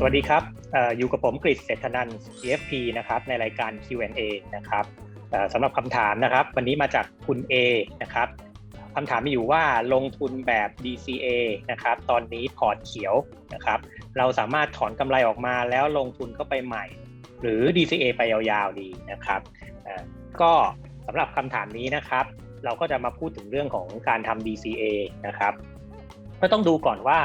สวัสดีครับอยู่กับผมกฤษเศรษฐนันท์ EFP นะครับในรายการ Q&A นะครับสำหรับคำถามนะครับ วันนี้มาจากคุณ A นะครับคำถามมีอยู่ว่าลงทุนแบบ DCA นะครับตอนนี้พอร์ตเขียวนะครับเราสามารถถอนกำไรออกมาแล้วลงทุนเข้าไปใหม่ หรือ DCA ไปยาวๆดีนะครับก็สำหรับคำถามนี้นะครับ เราก็จะมาพูดถึงเรื่องของการทำ DCA นะครับก็ต้องดูก่อนว่า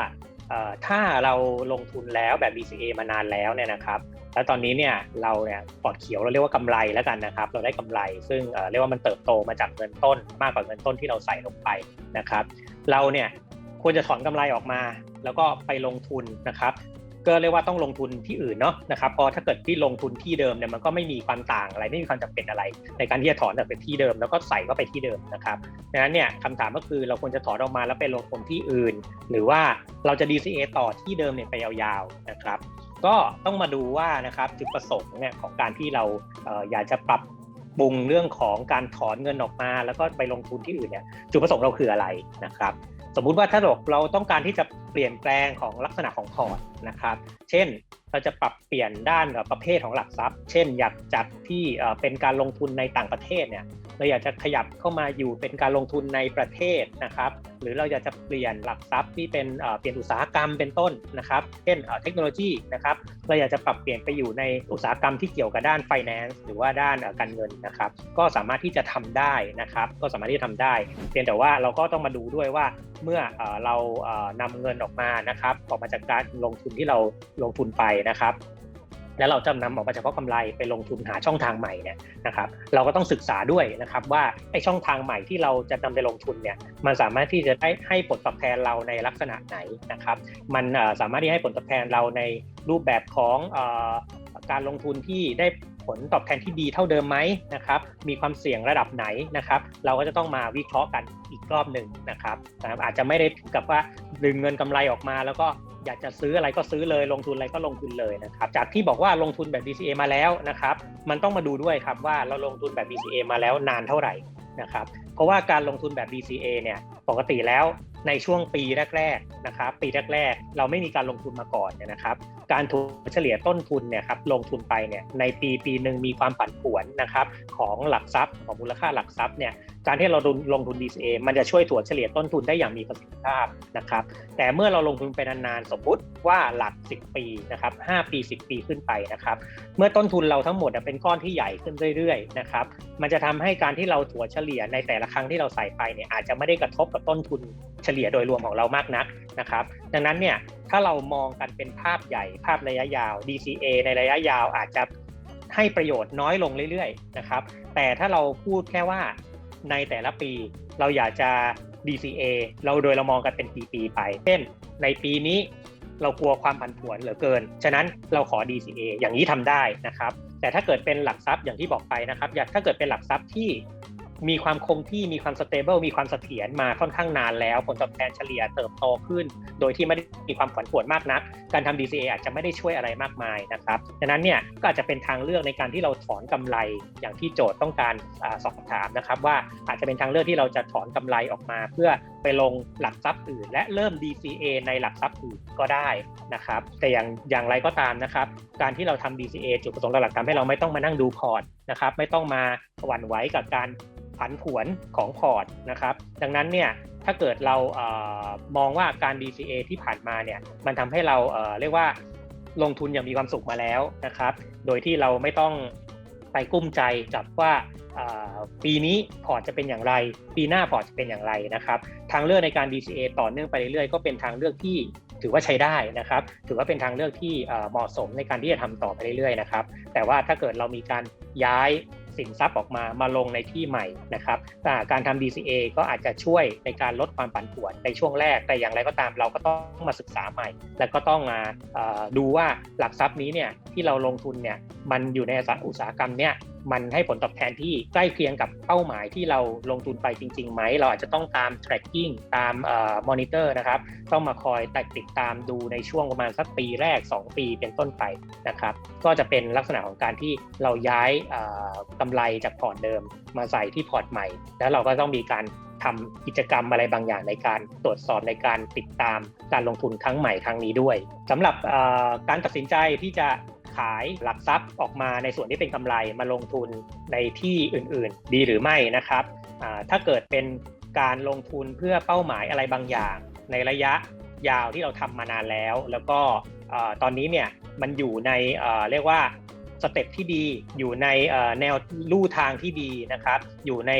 ถ้าเราลงทุนแล้วแบบ BCA มานานแล้วเนี่ยนะครับ แล้วตอนนี้เนี่ยเราเนี่ยปอดเขียวเราเรียกว่ากำไรแล้วกันนะครับ เราได้กำไร ซึ่งเอ่อเรียกว่ามันเติบโตมาจากเงินต้น มากกว่าเงินต้นที่เราใส่ลงไปนะครับ เราเนี่ยควรจะถอนกำไรออกมา แล้วก็ไปลงทุนนะครับ ก็เรียกว่าต้องลงทุนที่อื่นเนาะนะครับเพราะถ้าเกิดที่ลงทุนที่เดิมเนี่ยมันก็ไม่มีความต่างอะไรไม่มีความจำเป็นอะไร ในการที่จะถอนจากเป็นที่เดิม แล้วก็ใส่เข้าไปที่เดิมนะครับดังนั้นเนี่ยคำถามก็คือเราควรจะถอนออกมาแล้วไปลงทุนที่อื่น หรือว่าเราจะ DCA ต่อที่เดิมเนี่ยไปยาวๆนะครับ ก็ต้องมาดูว่านะครับจุดประสงค์เนี่ยของการที่เราเอออยากจะปรับปรุงเรื่องของการถอนเงินออกมา แล้วก็ไปลงทุนที่อื่นเนี่ยจุดประสงค์เราคืออะไรนะครับ สมมุติว่าถ้าเราต้องการที่จะเปลี่ยนแปลงของลักษณะของพอร์ตนะครับ เช่น เราจะปรับเปลี่ยนด้านประเภทของหลักทรัพย์ เช่น อยากจากที่เป็นการลงทุนในต่างประเทศเนี่ยเราอยากจะขยับเข้ามาอยู่เป็นการลงทุนในประเทศนะครับ หรือเราอยากจะเปลี่ยนหลักทรัพย์ที่เป็นเปลี่ยนอุตสาหกรรมเป็นต้นนะครับ เช่นเทคโนโลยีนะครับ เราอยากจะปรับเปลี่ยนไปอยู่ในอุตสาหกรรมที่เกี่ยวกับด้าน finance หรือว่าด้านการเงินนะครับ ก็สามารถที่จะทำได้นะครับ ก็สามารถที่จะทำได้ เพียงแต่ว่าเราก็ต้องมาดูด้วยว่าเมื่อเราเอ่อนำเงินออกมานะครับออกมาจากการลงทุนที่เราลงทุนไปนะครับ แล้วเราจะนำออกมาเฉพาะกำไรไปลงทุนหาช่องทางใหม่เนี่ยนะครับ เราก็ต้องศึกษาด้วยนะครับว่าไอ้ช่องทางใหม่ที่เราจะนำไปลงทุนเนี่ยมันสามารถที่จะได้ให้ผลตอบแทนเราในลักษณะไหนนะครับ มันสามารถที่ให้ผลตอบแทนเราในรูปแบบของอการลงทุนที่ได้ผลตอบแทนที่ดีเท่าเดิมไหมนะครับ มีความเสี่ยงระดับไหนนะครับ เราก็จะต้องมาวิเคราะห์กันอีกรอบหนึ่งนะครับ อาจจะไม่ได้ถึงกับว่าดึงเงินกำไรออกมาแล้วก็ อยากจะซื้ออะไรก็ซื้อเลย ลงทุนอะไรก็ลงทุนเลยนะครับ จากที่บอกว่าลงทุนแบบ DCA มาแล้วนะครับ มันต้องมาดูด้วยครับว่าเราลงทุนแบบ DCA มาแล้วนานเท่าไหร่นะครับ เพราะว่าการลงทุนแบบ DCA เนี่ยปกติแล้วในช่วงปีแรกๆนะครับ ปีแรกๆ เราไม่มีการลงทุนมาก่อนเนี่ยนะครับ การถัวเฉลี่ยต้นทุนเนี่ยครับลงทุนไปเนี่ยในปีปีหนึ่งมีความผันผวนนะครับของหลักทรัพย์ของมูลค่าหลักทรัพย์เนี่ย การที่เราลงทุน DCA มันจะช่วยถัวเฉลี่ยต้นทุนได้อย่างมีประสิทธิภาพนะครับ แต่เมื่อเราลงทุนไปนานๆ สมมติว่าหลัก 10 ปีนะครับ5ปี 10 ปีขึ้นไปนะครับ เมื่อต้นทุนเราทั้งหมดเป็นก้อนที่ใหญ่ขึ้นเรื่อยๆนะครับ มันจะทำให้การที่เราถัวเฉลี่ยในแต่ละครั้งที่เราใส่ไปเนี่ยอาจจะไม่ได้กระทบกับต้นทุนเฉลี่ยโดยรวมของเรามากนักนะครับ ดังนั้นเนี่ยถ้าเรามองกันเป็นภาพใหญ่ภาพระยะยาว DCA ในระยะยาวอาจจะให้ประโยชน์น้อยลงเรื่อยๆนะครับ แต่ถ้าเราพูดแค่ว่า ในแต่ละปี เราอยากจะ DCA เราโดยเรามองกันเป็นปีๆไป เช่น ในปีนี้เรากลัวความผันผวนเหลือเกิน ฉะนั้นเราขอ DCA อย่างนี้ทำได้นะครับ แต่ถ้าเกิดเป็นหลักทรัพย์อย่างที่บอกไปนะครับ อยากถ้าเกิดเป็นหลักทรัพย์ที่ มีความคงที่มีความสเตเบิลมีความเสถียรมาค่อนข้างนานแล้ว ผลตอบแทนเฉลี่ยเติบโตขึ้น โดยที่ไม่ได้มีความผันผวนมากนัก การทำ DCA อาจจะไม่ได้ช่วยอะไรมากมายนะครับดังนั้นเนี่ยก็อาจจะเป็นทางเลือกในการที่เราถอนกำไรอย่างที่โจทย์ต้องการอสอบถามนะครับ ว่าอาจจะเป็นทางเลือกที่เราจะถอนกำไรออกมา เพื่อไปลงหลักทรัพย์อื่น และเริ่ม DCA ในหลักทรัพย์อื่นก็ได้นะครับ แต่อย่างอย่างไรก็ตามนะครับ การที่เราทำ DCA จุดประสงค์หลักๆทำให้เราไม่ต้องมานั่งดูพอร์ตนะครับ ไม่ต้องมาหวั่นไหวกับการ ผันผวนของพอร์ตนะครับ ดังนั้นเนี่ยถ้าเกิดเราเออมองว่าการ DCA ที่ผ่านมาเนี่ยมันทำให้เราเเรียกว่าลงทุนอย่างมีความสุขมาแล้วนะครับ โดยที่เราไม่ต้องไปกุ้มใจกับว่าปีนี้พอร์ตจะเป็นอย่างไร ปีหน้าพอร์ตจะเป็นอย่างไรนะครับ ทางเลือกในการ DCA ต่อเนื่องไปเรื่อยๆก็เป็นทางเลือกที่ถือว่าใช้ได้นะครับ ถือว่าเป็นทางเลือกที่เหมาะสมในการที่จะทำต่อไปเรื่อยๆนะครับ แต่ว่าถ้าเกิดเรามีการย้าย สินทรัพย์ออกมามาลงในที่ใหม่นะครับการทำ DCA ก็อาจจะช่วยในการลดความปันผวนในช่วงแรก แต่อย่างไรก็ตามเราก็ต้องมาศึกษาใหม่ และก็ต้องมาดูว่าหลักทรัพย์นี้เนี่ยที่เราลงทุนเนี่ยมันอยู่ในอุตสาหกรรมเนี่ย มันให้ผลตอบแทนที่ใกล้เคียงกับเป้าหมายที่เราลงทุนไปจริงๆไหม เราอาจจะต้องตาม tracking ตามมอนิเตอร์นะครับ ต้องมาคอยติดตามดูในช่วงประมาณสักปีแรก 2 ปีเป็นต้นไปนะครับ ก็จะเป็นลักษณะของการที่เราย้ายกำไรจากพอร์ตเดิมมาใส่ที่พอร์ตใหม่ แล้วเราก็ต้องมีการทำกิจกรรมอะไรบางอย่างในการตรวจสอบในการติดตามการลงทุนครั้งใหม่ครั้งนี้ด้วยสำหรับการตัดสินใจที่จะ ขายหลักทรัพย์ออกมาในส่วนที่เป็นกำไรมาลงทุนในที่อื่นๆ ดีหรือไม่นะครับถ้าเกิดเป็นการลงทุนเพื่อเป้าหมายอะไรบางอย่าง ในระยะยาวที่เราทำมานานแล้ว แล้วก็ตอนนี้เนี่ยมันอยู่ในเรียกว่าสเต็ปที่ดีอยู่ในแนวลู่ทางที่ดีนะครับ อยู่ใน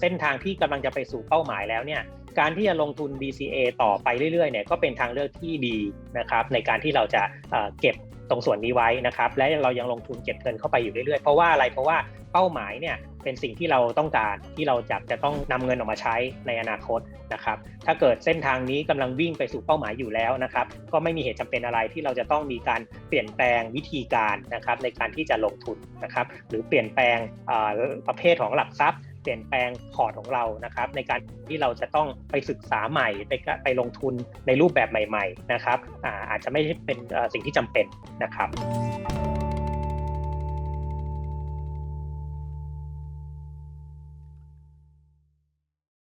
เส้นทางที่กำลังจะไปสู่เป้าหมายแล้วเนี่ยการที่จะลงทุน DCA ต่อไปเรื่อยๆเนี่ยก็เป็นทางเลือกที่ดีนะครับในการที่เราจะเก็บ ตรงส่วนนี้ไว้นะครับ และเรายังลงทุนเก็บเงินเข้าไปอยู่เรื่อยๆ เพราะว่าอะไรเพราะว่าเป้าหมายเนี่ยเป็นสิ่งที่เราต้องการที่เราจะจะต้องนำเงินออกมาใช้ในอนาคตนะครับ ถ้าเกิดเส้นทางนี้กำลังวิ่งไปสู่เป้าหมายอยู่แล้วนะครับ ก็ไม่มีเหตุจำเป็นอะไรที่เราจะต้องมีการเปลี่ยนแปลงวิธีการนะครับในการที่จะลงทุนนะครับ หรือเปลี่ยนแปลงประเภทของหลักทรัพย์ เปลี่ยนแปลงพอร์ตของเรานะครับ ในการที่เราจะต้องไปศึกษาใหม่ไปไปลงทุนในรูปแบบใหม่ ๆ นะครับอาอาจจะไม่ใช่เป็นสิ่งที่จำเป็นนะครับ